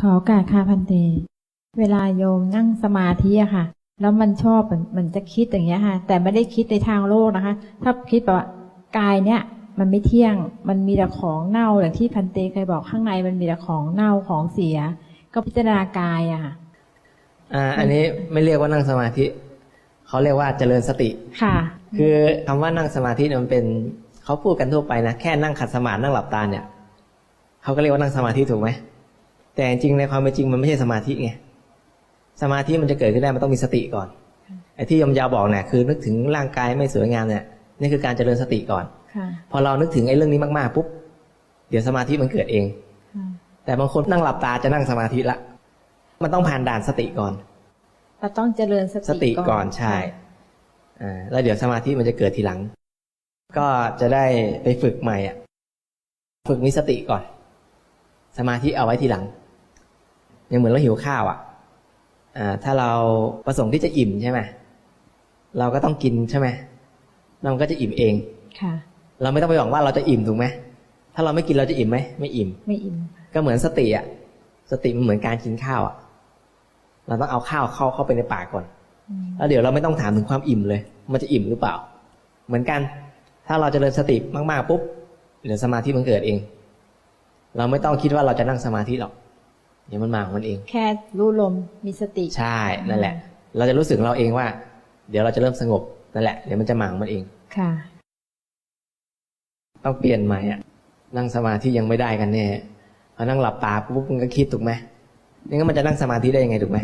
ขอโอกาสค่ะพันเต เวลาโยมนั่งสมาธิอะค่ะ แล้วมันชอบมันมันจะคิดอย่างเงี้ยค่ะ แต่ไม่ได้คิดในทางโลกนะคะ ถ้าคิดแบบว่ากายเนี้ยมันไม่เที่ยง มันมีแต่ของเน่าอย่างที่พันเตเคยบอกข้างในมันมีแต่ของเน่าของเสีย ก็พิจารณากายอะค่ะอ่าอันนี้ไม่เรียกว่านั่งสมาธิเขาเรียกว่าเจริญสติค่ะ คือคำว่านั่งสมาธิเนี่ยมันเป็นเขาพูดกันทั่วไปนะแค่นั่งขัดสมาธินั่งหลับตาเนี่ยเขาก็เรียกว่านั่งสมาธิถูกไหม แต่จริงๆในความเป็นจริงมันไม่ใช่สมาธิไงสมาธิมันจะเกิดขึ้นได้มันต้องมีสติก่อนไอ้ที่ยมยาวบอกเนี่ยคือ นึกถึงร่างกายไม่สวยงามเนี่ยนี่คือการเจริญสติก่อนค่ะพอเรานึกถึงไอ้เรื่องนี้มากๆปุ๊บเดี๋ยวสมาธิมันเกิดเองค่ะแต่บางคนนั่งหลับตาจะนั่งสมาธิละ มันต้องผ่านด่านสติก่อนเราต้องเจริญสสติติก่อนใช่อ่าแล้วเดี๋ยวสมาธิมันจะเกิดทีหลัง ก็จะได้ไปฝึกใหม่อะ ฝึกมีสติก่อน สมาธิเอาไว้ทีหลัง ยังเหมือนเราหิวข้าวอะอ่าถ้าเราประสงค์ที่จะอิ่มใช่ไหมเราก็ต้องกินใช่ไหมแล้วมันก็จะอิ่มเองค่ะ เราไม่ต้องไปหวังว่าเราจะอิ่มถูกไหมถ้าเราไม่กินเราจะอิ่มไหมไม่อิ่ม ไม่อิ่ม ก็เหมือนสติอะสติมันเหมือนการกินข้าวอะ เราต้องเอาข้าวเข้าเข้าไปในปากก่อนอืมแล้วเดี๋ยวเราไม่ต้องถามถึงความอิ่มเลย มันจะอิ่มหรือเปล่า เหมือนกัน ถ้าเราจเจริญสติมากๆปุ๊บเดี๋ยวสมาธิมันเกิดเอง เราไม่ต้องคิดว่าเราจะนั่งสมาธิหรอก เดี๋ยวมันมาของมันเอง แค่รู้ลมมีสติ ใช่นั่นแหละ เราจะรู้สึกเราเองว่า เดี๋ยวเราจะเริ่มสงบนั่นแหละเดี๋ยวมันจะมาของมันเองค่ะ ต้องเปลี่ยนใหม่อะนั่งสมาธิยังไม่ได้กันแน่พอนั่งหลับตาปุ๊บมันก็คิดถูกไหมนี่งั้นมันจะนั่งสมาธิได้ยังไงถูกไหม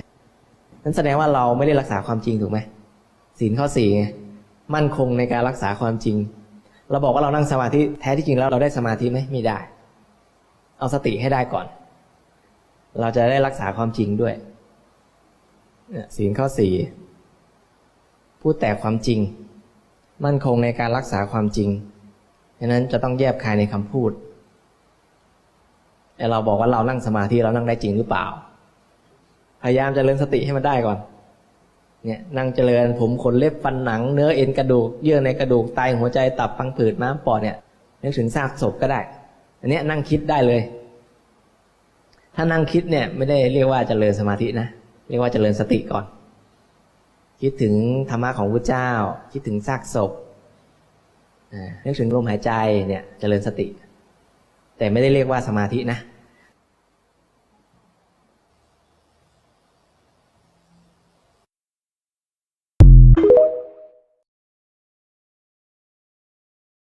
นั่นแสดงว่าเราไม่ได้รักษาความจริงถูกไหมศีลข้อสี่ไงมั่นคงในการรักษาความจริง เราบอกว่าเรานั่งสมาธิแท้ที่จริงแล้วเราได้สมาธิไหมไม่ได้ เอาสติให้ได้ก่อน เราจะได้รักษาความจริงด้วยเนี่ยศีลข้อสี่พูดแต่ความจริง มั่นคงในการรักษาความจริงฉะนั้นจะต้องแยบคายในคำพูดแต่เราบอกว่าเรานั่งสมาธิเรานั่งได้จริงหรือเปล่า พยายามเจริญสติให้มันได้ก่อน เนี่ย นั่งเจริญผมขนเล็บฟันหนัง เนื้อเอ็นกระดูก เยื่อในกระดูกไตหัวใจตับพังผืดม้ามปอดเนี่ยนึกถึงซากศพก็ได้ อันนี้นั่งคิดได้เลย ถ้านั่งคิดเนี่ยไม่ได้เรียกว่าเจริญสมาธินะ เรียกว่าเจริญสติก่อน คิดถึงธรรมะของพระเจ้า คิดถึงซากศพนึกถึงลมหายใจเนี่ยเจริญสติ แต่ไม่ได้เรียกว่าสมาธินะ